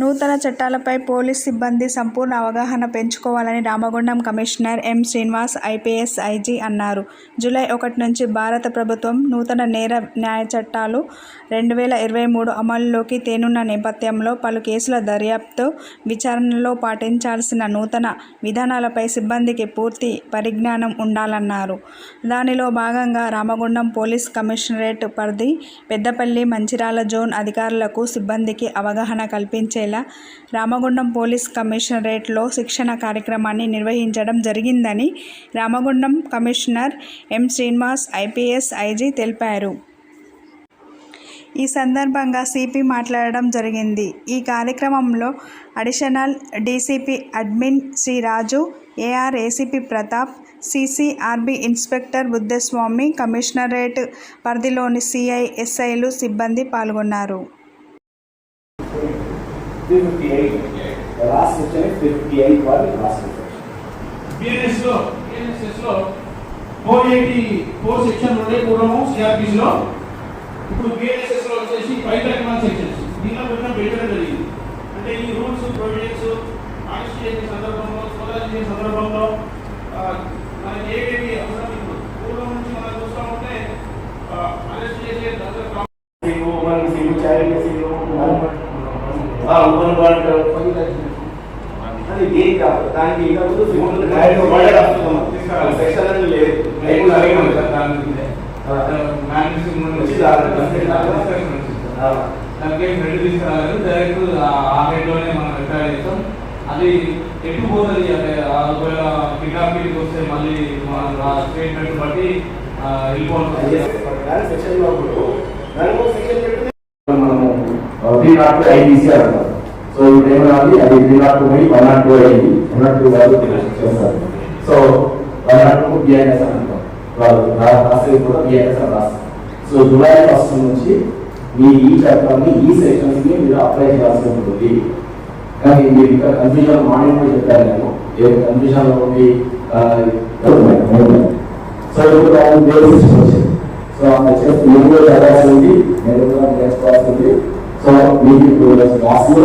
నూతన చట్టాలపై పోలీస్ సిబ్బంది సంపూర్ణ అవగాహన పెంచుకోవాలని Ramagundam commissioner M Srinivas IPS IG అన్నారు. జూలై ఒకటి నుంచి భారత ప్రభుత్వం నూతన నేర న్యాయ చట్టాలు రెండు వేల ఇరవై మూడు అమలులోకి తేనున్న నేపథ్యంలో పలు కేసుల దర్యాప్తు విచారణలో పాటించాల్సిన నూతన విధానాలపై సిబ్బందికి పూర్తి పరిజ్ఞానం ఉండాలన్నారు. దానిలో భాగంగా రామగుండం పోలీస్ కమిషనరేట్ పరిధి పెద్దపల్లి మంచిరాల జోన్ అధికారులకు సిబ్బందికి అవగాహన కల్పించే కల్పించేలా రామగుండం పోలీస్ కమిషనరేట్లో శిక్షణ కార్యక్రమాన్ని నిర్వహించడం జరిగిందని Ramagundam commissioner M Srinivas IPS IG తెలిపారు. ఈ సందర్భంగా సిపి మాట్లాడడం జరిగింది. ఈ కార్యక్రమంలో additional DCP admin Shri Raju AR ACP Pratap CCRB inspector Buddhaswamy commissionerate పరిధిలోని సిఐ ఎస్ఐలు సిబ్బంది పాల్గొన్నారు. 358. The last section is 358 for the last section. బిఎన్ఎస్లో బిఎన్ఎస్ఎస్లో ఫోర్ ఎయిటీ ఫోర్ సెక్షన్ ఉండే పూర్వము సిఆర్పిసి లో. ఇప్పుడు బిఎన్ఎస్ఎస్లో వచ్చేసి ఫైవ్ థర్టీ వన్ సెక్షన్స్ దీనిలో పెట్టడం పెట్టడం జరిగింది. అంటే ఈ రూల్స్ ప్రొవిజన్స్ అరెస్ట్ చేసే సందర్భంలో సోదాలు చేసే సందర్భంలో మనకి ఏవేవి అవసరం పూర్వం నుంచి మనం చూస్తూ ఉంటే అరెస్ట్ చేసే ఆ ఉమ్మన్ బాండ్ అది దేని కాదు. దానికి సెక్షన్ లేదు. దానికి ఏం రెడీ తీసుకురాలేదు. డైరెక్ట్ ఆ రేట్లోనే మనం రిపేర్ చేస్తాం. అది ఎటు పోతుంది? అంటే ఆ ఒకవేళ వస్తే మళ్ళీ మన స్టేట్మెంట్ బట్టి ఆ, వెళ్ళిపోతుంది. సెక్షన్లో ఇప్పుడు దానికి ఒక సెక్షన్ పెడితే మనము అంటారు సో ఇప్పుడు ఏమన్నది అది త్రీ నాట్ టూ పోయి వన్ నాట్ టూ అయింది. వన్ నాట్ టూ వాళ్ళు చేస్తారు. So one nought two BIS అని అంటాం వాళ్ళు రాసేది కూడా బిఐఎస్ అని రాస్తారు. సో జూలై ఫస్ట్ నుంచి మీ ఈ చట్టాన్ని ఈ సెక్షన్స్ని మీరు అప్లై చేయాల్సి ఉంటుంది. కానీ మీరు ఇంకా కన్ఫ్యూజన్ మార్నింగ్ కూడా చెప్పాను నేను. ఏ కన్ఫ్యూజన్లో ఆ, సో ఇప్పుడు దాని బేసిక్స్ వచ్చింది. సో అది చేసి మీరు కూడా చదవాల్సింది నేను కూడా నేర్చుకోవాల్సింది సో మీకు ఇప్పుడు క్లాసులు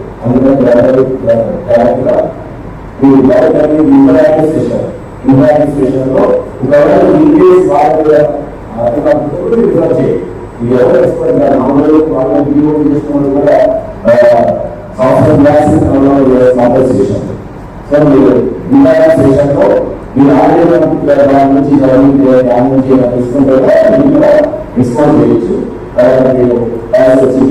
అందుకని డైరెక్ట్గా మీరు డైరెక్ట్ ఇంటరాక్టివ్ సెషన్ ఇంటరాక్టివ్ సెషన్లో ఒకవేళ ఇంగ్లీష్ వాళ్ళు రిఫర్ చేయి ఇది ఎవరు ఎక్స్పర్ట్ కాదు మామూలు వాళ్ళు వీడియో చేసుకున్నది కూడా సంవత్సరం క్లాస్ కాంపన్సేషన్ సో మీరు ఇంటరాక్టివ్ సెషన్లో మీరు ఆల్రెడీ దాని నుంచి చదివితే దాని నుంచి తీసుకుంటే కూడా మీరు డిస్కౌంట్ చేయొచ్చు తర్వాత మీరు వచ్చి